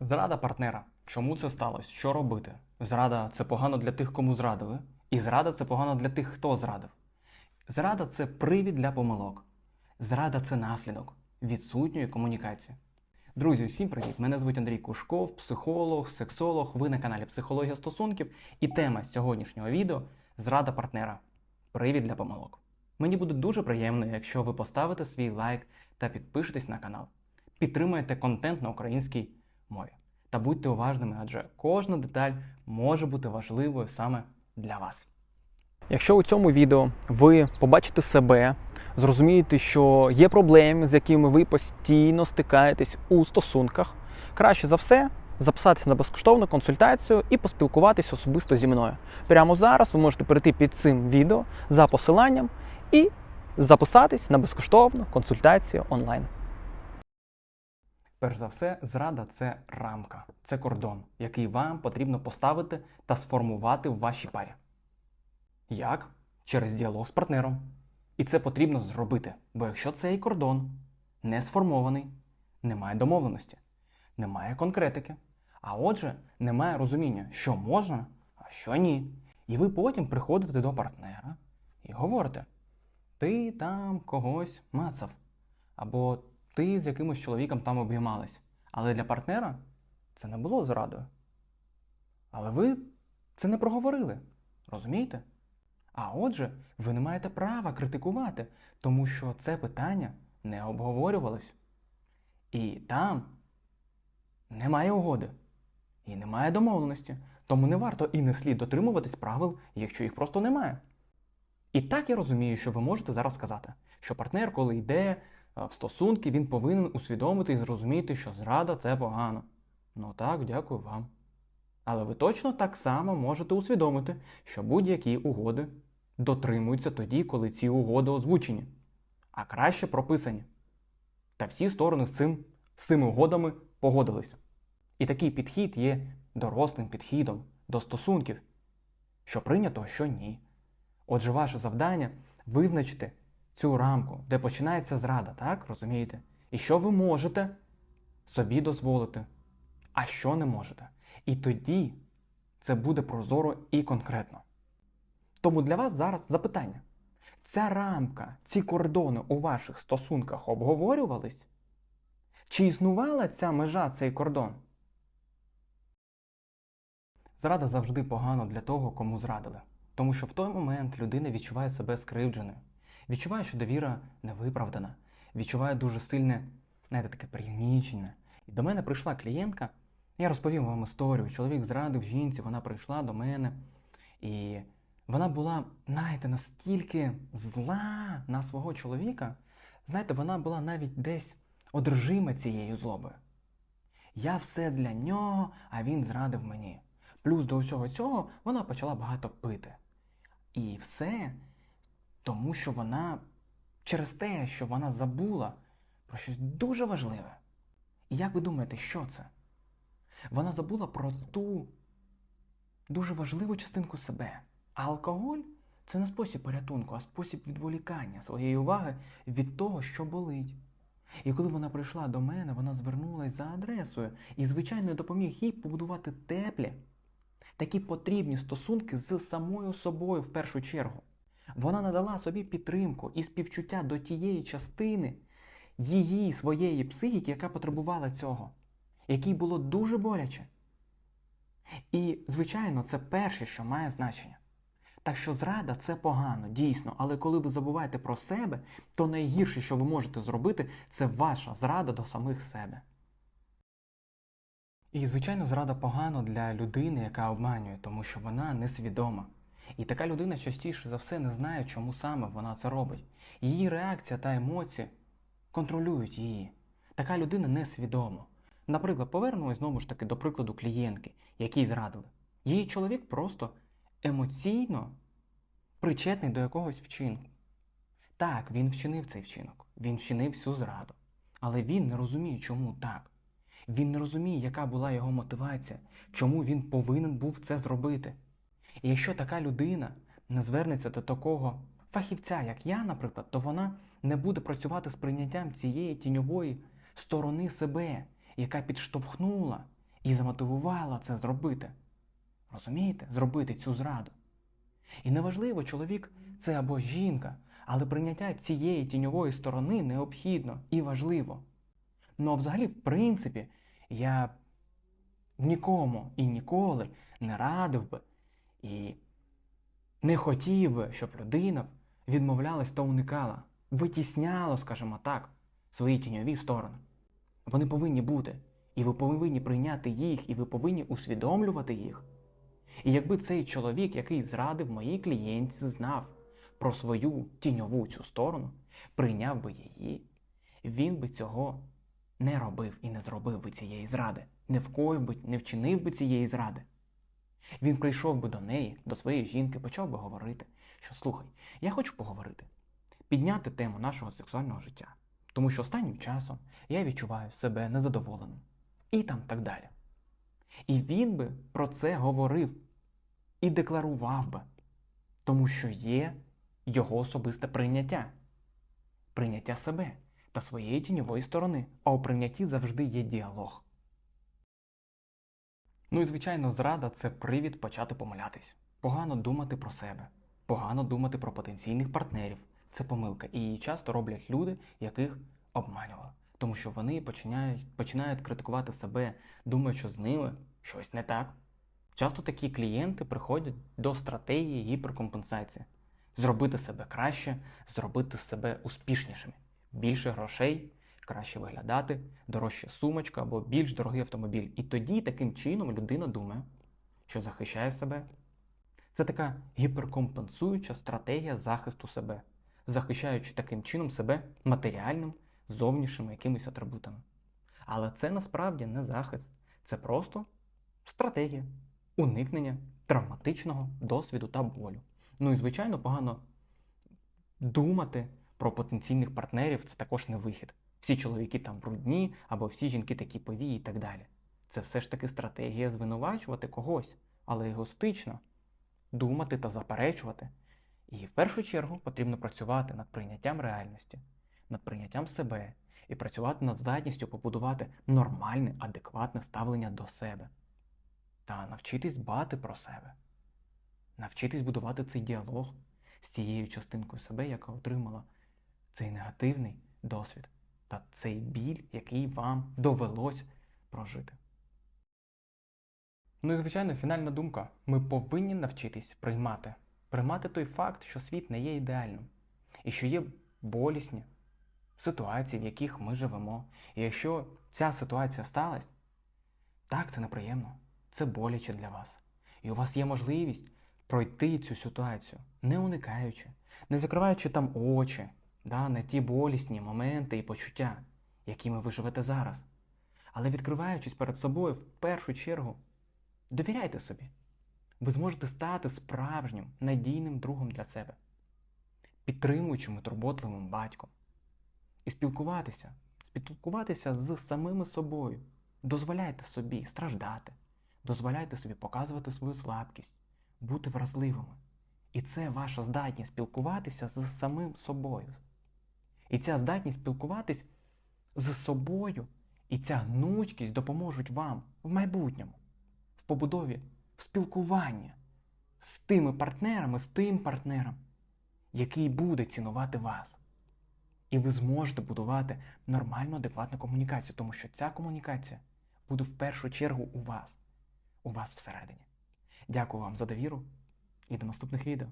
Зрада партнера. Чому це сталося? Що робити? Зрада це погано для тих, кому зрадили, і зрада це погано для тих, хто зрадив. Зрада це привід для помилок. Зрада це наслідок відсутньої комунікації. Друзі, всім привіт! Мене звуть Андрій Кушков, психолог, сексолог. Ви на каналі Психологія стосунків. І тема сьогоднішнього відео зрада партнера. Привід для помилок. Мені буде дуже приємно, якщо ви поставите свій лайк та підпишетесь на канал. Підтримуєте контент на українській мові. Та будьте уважними, адже кожна деталь може бути важливою саме для вас. Якщо у цьому відео ви побачите себе, зрозумієте, що є проблеми, з якими ви постійно стикаєтесь у стосунках, краще за все записатися на безкоштовну консультацію і поспілкуватися особисто зі мною. Прямо зараз ви можете перейти під цим відео за посиланням і записатись на безкоштовну консультацію онлайн. Перш за все, зрада це рамка, це кордон, який вам потрібно поставити та сформувати в вашій парі. Як? Через діалог з партнером. І це потрібно зробити, бо якщо цей кордон не сформований, немає домовленості, немає конкретики, а отже, немає розуміння, що можна, а що ні. І ви потім приходите до партнера і говорите: ти там когось мацав, або ти з якимось чоловіком там обіймалась. Але для партнера це не було зрадою. Але ви це не проговорили. Розумієте? А отже, ви не маєте права критикувати, тому що це питання не обговорювалось. І там немає угоди, і немає домовленості. Тому не варто і не слід дотримуватись правил, якщо їх просто немає. І так я розумію, що ви можете зараз сказати, що партнер, коли йде в стосунки, він повинен усвідомити і зрозуміти, що зрада це погано. Ну так, дякую вам. Але ви точно так само можете усвідомити, що будь-які угоди дотримуються тоді, коли ці угоди озвучені, а краще прописані. Та всі сторони з цим, з цими угодами погодились. І такий підхід є дорослим підхідом до стосунків, що прийнято, що ні. Отже, ваше завдання визначити цю рамку, де починається зрада, так? Розумієте? І що ви можете собі дозволити, а що не можете. І тоді це буде прозоро і конкретно. Тому для вас зараз запитання: ця рамка, ці кордони у ваших стосунках обговорювались? Чи існувала ця межа, цей кордон? Зрада завжди погано для того, кому зрадили. Тому що в той момент людина відчуває себе скривдженою, відчуває, що довіра не виправдана, відчуває дуже сильне, знаєте, таке пригнічення. І до мене прийшла клієнтка, я розповім вам історію. Чоловік зрадив жінці, вона прийшла до мене, і вона була, знаєте, настільки зла на свого чоловіка, знаєте, вона була навіть десь одержима цією злобою. Я все для нього, а він зрадив мені. Плюс до всього цього вона почала багато пити. І все тому, що вона через те, що вона забула про щось дуже важливе. І як ви думаєте, що це? Вона забула про ту дуже важливу частинку себе. А алкоголь це не спосіб порятунку, а спосіб відволікання своєї уваги від того, що болить. І коли вона прийшла до мене, вона звернулася за адресою і, звичайно, допоміг їй побудувати теплі, такі потрібні стосунки з самою собою в першу чергу. Вона надала собі підтримку і співчуття до тієї частини її своєї психіки, яка потребувала цього, якій було дуже боляче. І, звичайно, це перше, що має значення. Так що зрада це погано, дійсно, але коли ви забуваєте про себе, то найгірше, що ви можете зробити, це ваша зрада до самих себе. І, звичайно, зрада погано для людини, яка обманює, тому що вона несвідома. І така людина частіше за все не знає, чому саме вона це робить. Її реакція та емоції контролюють її. Така людина несвідома. Наприклад, повернемось знову ж таки до прикладу клієнтки, якій зрадили. Її чоловік просто емоційно причетний до якогось вчинку. Так, він вчинив цей вчинок, він вчинив всю зраду. Але він не розуміє, чому так. Він не розуміє, яка була його мотивація, чому він повинен був це зробити. І якщо така людина не звернеться до такого фахівця, як я, наприклад, то вона не буде працювати з прийняттям цієї тіньової сторони себе, яка підштовхнула і замотивувала це зробити. Розумієте? Зробити цю зраду. І неважливо, чоловік це або жінка, але прийняття цієї тіньової сторони необхідно і важливо. Ну а взагалі, в принципі, я нікому і ніколи не радив би і не хотів би, щоб людина відмовлялась та уникала, витісняла, скажімо так, свої тіньові сторони. Вони повинні бути, і ви повинні прийняти їх, і ви повинні усвідомлювати їх. І якби цей чоловік, який зрадив моїй клієнтці, знав про свою тіньову цю сторону, прийняв би її, він би цього не робив і не зробив би цієї зради, не вкоїв би, не вчинив би цієї зради. Він прийшов би до неї, до своєї жінки, почав би говорити, що слухай, я хочу поговорити, підняти тему нашого сексуального життя, тому що останнім часом я відчуваю себе незадоволеним. І там так далі. І він би про це говорив і декларував би, тому що є його особисте прийняття, прийняття себе та своєї тіньової сторони, а у прийнятті завжди є діалог. Ну і звичайно, зрада це привід почати помилятись, погано думати про себе, погано думати про потенційних партнерів. Це помилка, і її часто роблять люди, яких обманювали, тому що вони починають, починають критикувати себе, думають, що з ними щось не так. Часто такі клієнти приходять до стратегії гіперкомпенсації зробити себе краще, зробити себе успішнішими, більше грошей, краще виглядати, дорожча сумочка або більш дорогий автомобіль. І тоді таким чином людина думає, що захищає себе. Це така гіперкомпенсуюча стратегія захисту себе, захищаючи таким чином себе матеріальним, зовнішніми якимись атрибутами. Але це насправді не захист, це просто стратегія уникнення травматичного досвіду та болю. Ну і, звичайно, погано думати про потенційних партнерів це також не вихід. Всі чоловіки там брудні, або всі жінки такі повії і так далі. Це все ж таки стратегія звинувачувати когось, але егостично думати та заперечувати. І в першу чергу потрібно працювати над прийняттям реальності, над прийняттям себе і працювати над здатністю побудувати нормальне, адекватне ставлення до себе та навчитись дбати про себе, навчитись будувати цей діалог з цією частинкою себе, яка отримала цей негативний досвід та цей біль, який вам довелось прожити. Ну і звичайно, фінальна думка. Ми повинні навчитись приймати, приймати той факт, що світ не є ідеальним, і що є болісні ситуації, в яких ми живемо. І якщо ця ситуація сталася, так, це неприємно, це боляче для вас. І у вас є можливість пройти цю ситуацію, не уникаючи, не закриваючи там очі да, на ті болісні моменти і почуття, якими ви живете зараз. Але відкриваючись перед собою в першу чергу, довіряйте собі. Ви зможете стати справжнім надійним другом для себе, підтримуючим і турботливим батьком. І спілкуватися, спілкуватися з самими собою. Дозволяйте собі страждати, дозволяйте собі показувати свою слабкість, бути вразливими. І це ваша здатність спілкуватися з самим собою. І ця здатність спілкуватись з собою і ця гнучкість допоможуть вам в майбутньому, в побудові, в спілкуванні з тими партнерами, з тим партнером, який буде цінувати вас. І ви зможете будувати нормальну, адекватну комунікацію, тому що ця комунікація буде в першу чергу у вас, у вас всередині. Дякую вам за довіру і до наступних відео.